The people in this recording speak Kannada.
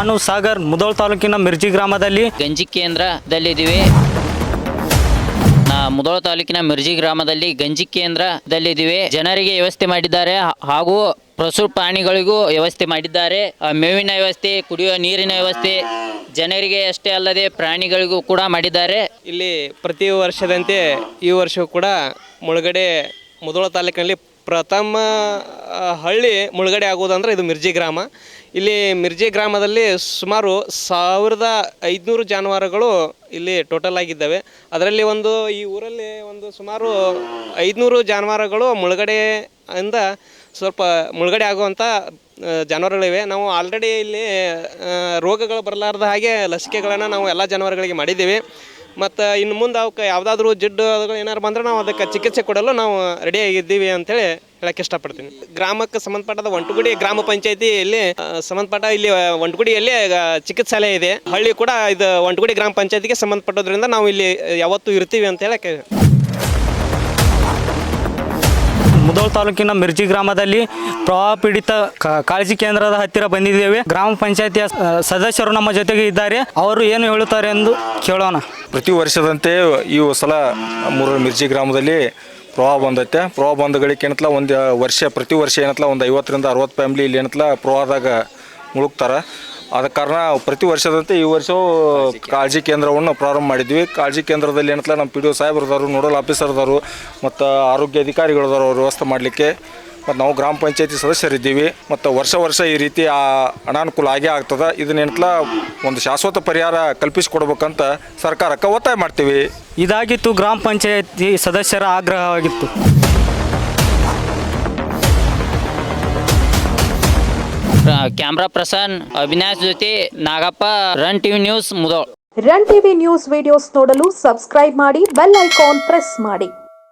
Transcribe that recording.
ನಾನು ಸಾಗರ್ ಮುದೋಳ್ ತಾಲೂಕಿನ ಮಿರ್ಜಿ ಗ್ರಾಮದಲ್ಲಿ ಗಂಜಿ ಕೇಂದ್ರದಲ್ಲಿದ್ದೀವಿ. ನಾ ಮುದೋಳ ತಾಲೂಕಿನ ಮಿರ್ಜಿ ಗ್ರಾಮದಲ್ಲಿ ಗಂಜಿ ಕೇಂದ್ರದಲ್ಲಿದ್ದೀವಿ. ಜನರಿಗೆ ವ್ಯವಸ್ಥೆ ಮಾಡಿದ್ದಾರೆ. ಹಾ- ಹಾಗೂ ಪ್ರಸು ಪ್ರಾಣಿಗಳಿಗೂ ವ್ಯವಸ್ಥೆ ಮಾಡಿದ್ದಾರೆ. ಆ, ಮೇವಿನ ವ್ಯವಸ್ಥೆ ಕುಡಿಯುವ ನೀರಿನ ವ್ಯವಸ್ಥೆ ಜನರಿಗೆ ಅಷ್ಟೇ ಅಲ್ಲದೆ ಪ್ರಾಣಿಗಳಿಗೂ ಕೂಡ ಮಾಡಿದ್ದಾರೆ. ಇಲ್ಲಿ ಪ್ರತಿ ವರ್ಷದಂತೆ ಈ ವರ್ಷವೂ ಕೂಡ ಮುಳುಗಡೆ ಮುದೋಳ ತಾಲೂಕಿನಲ್ಲಿ ಪ್ರಥಮ ಹಳ್ಳಿ ಮುಳುಗಡೆ ಆಗೋದಂದ್ರೆ ಇದು ಮಿರ್ಜಿ ಗ್ರಾಮ. ಇಲ್ಲಿ ಮಿರ್ಜಿ ಗ್ರಾಮದಲ್ಲಿ ಸುಮಾರು ಸಾವಿರದ ಐದುನೂರು ಜಾನುವಾರುಗಳು ಇಲ್ಲಿ ಟೋಟಲ್ ಆಗಿದ್ದಾವೆ. ಅದರಲ್ಲಿ ಒಂದು, ಈ ಊರಲ್ಲಿ ಒಂದು ಸುಮಾರು ಐದುನೂರು ಜಾನುವಾರುಗಳು ಮುಳುಗಡೆಯಿಂದ ಸ್ವಲ್ಪ ಮುಳುಗಡೆ ಆಗುವಂಥ ಜಾನುವಾರುಗಳಿವೆ. ನಾವು ಆಲ್ರೆಡಿ ಇಲ್ಲಿ ರೋಗಗಳು ಬರಲಾರ್ದ ಹಾಗೆ ಲಸಿಕೆಗಳನ್ನು ನಾವು ಎಲ್ಲ ಜಾನುವಾರುಗಳಿಗೆ ಮಾಡಿದ್ದೀವಿ. ಮತ್ತು ಇನ್ನು ಮುಂದೆ ಅವಕ್ಕೆ ಯಾವುದಾದ್ರೂ ಜಿಡ್ಡು ಅದುಗಳು ಏನಾರು ಬಂದರೆ ನಾವು ಅದಕ್ಕೆ ಚಿಕಿತ್ಸೆ ಕೊಡಲು ನಾವು ರೆಡಿಯಾಗಿದ್ದೀವಿ ಅಂತೇಳಿ ಹೇಳಕ್ಕೆ ಇಷ್ಟಪಡ್ತೀನಿ. ಗ್ರಾಮಕ್ಕೆ ಸಂಬಂಧಪಟ್ಟದ ಒಂಟುಗುಡಿ ಗ್ರಾಮ ಪಂಚಾಯತಿಯಲ್ಲಿ ಸಂಬಂಧಪಟ್ಟ ಇಲ್ಲಿ ಒಂಟುಗುಡಿಯಲ್ಲಿ ಚಿಕಿತ್ಸಾಲಯ ಇದೆ. ಹಳ್ಳಿ ಕೂಡ ಇದು ಒಂಟುಗುಡಿ ಗ್ರಾಮ ಪಂಚಾಯತಿಗೆ ಸಂಬಂಧಪಟ್ಟೋದ್ರಿಂದ ನಾವು ಇಲ್ಲಿ ಯಾವತ್ತೂ ಇರ್ತೀವಿ ಅಂತ ಹೇಳಕ್ಕೆ ಮುದೋಳ್ ತಾಲೂಕಿನ ಮಿರ್ಜಿ ಗ್ರಾಮದಲ್ಲಿ ಪ್ರವಾಹ ಪೀಡಿತ ಕಾಳಜಿ ಕೇಂದ್ರದ ಹತ್ತಿರ ಬಂದಿದ್ದೇವೆ. ಗ್ರಾಮ ಪಂಚಾಯತಿಯ ಸದಸ್ಯರು ನಮ್ಮ ಜೊತೆಗೆ ಇದ್ದಾರೆ. ಅವರು ಏನು ಹೇಳುತ್ತಾರೆ ಎಂದು ಕೇಳೋಣ. ಪ್ರತಿ ವರ್ಷದಂತೆ ಈ ಸಲ ಮೂರು ಮಿರ್ಜಿ ಗ್ರಾಮದಲ್ಲಿ ಪ್ರವಾಹ ಬಂದೈತೆ. ಪ್ರವಾಹ ಬಂದಗಳಿಗೆ ಏನತ್ಲ? ಒಂದು ವರ್ಷ, ಪ್ರತಿ ವರ್ಷ ಏನತ್ಲ? ಒಂದು ಐವತ್ತರಿಂದ ಅರವತ್ತು ಫ್ಯಾಮ್ಲಿ ಇಲ್ಲಿ ಏನತ್ಲ? ಪ್ರವಾಹದಾಗ ಮುಳುಗ್ತಾರೆ. ಆದ ಕಾರಣ ಪ್ರತಿ ವರ್ಷದಂತೆ ಈ ವರ್ಷವೂ ಕಾಳಜಿ ಕೇಂದ್ರವನ್ನು ಪ್ರಾರಂಭ ಮಾಡಿದ್ವಿ. ಕಾಳಜಿ ಕೇಂದ್ರದಲ್ಲಿ ಏನತ್ಲ ನಮ್ಮ ಪಿ ಡಿ ಒ ಸಾಹೇಬ್ರದಾರು ನೋಡಲ್ ಆಫೀಸರ್ ಅದಾರು ಮತ್ತು ಆರೋಗ್ಯ ಅಧಿಕಾರಿಗಳದಾರು ಅವ್ರು ವ್ಯವಸ್ಥೆ ಮಾಡಲಿಕ್ಕೆ, ಮತ್ತು ನಾವು ಗ್ರಾಮ ಪಂಚಾಯತಿ ಸದಸ್ಯರಿದ್ದೀವಿ. ಮತ್ತು ವರ್ಷ ವರ್ಷ ಈ ರೀತಿ ಆ ಅನಾನುಕೂಲ ಆಗೇ ಆಗ್ತದೆ. ಇದನ್ನೆಂಟ್ಲ ಒಂದು ಶಾಶ್ವತ ಪರಿಹಾರ ಕಲ್ಪಿಸಿಕೊಡ್ಬೇಕಂತ ಸರ್ಕಾರಕ್ಕೆ ಒತ್ತಾಯ ಮಾಡ್ತೀವಿ. ಇದಾಗಿತ್ತು ಗ್ರಾಮ ಪಂಚಾಯತಿ ಸದಸ್ಯರ ಆಗ್ರಹವಾಗಿತ್ತು. ಕ್ಯಾಮ್ರಾ ಪ್ರಸನ್ ಅವಿನಾಶ್ ಜೊತೆ Nagappa Run TV news Mudhol. Run TV news videos ನೋಡಲು ಸಬ್ಸ್ಕ್ರೈಬ್ ಮಾಡಿ ಬೆಲ್ ಐಕಾನ್ ಪ್ರೆಸ್ ಮಾಡಿ.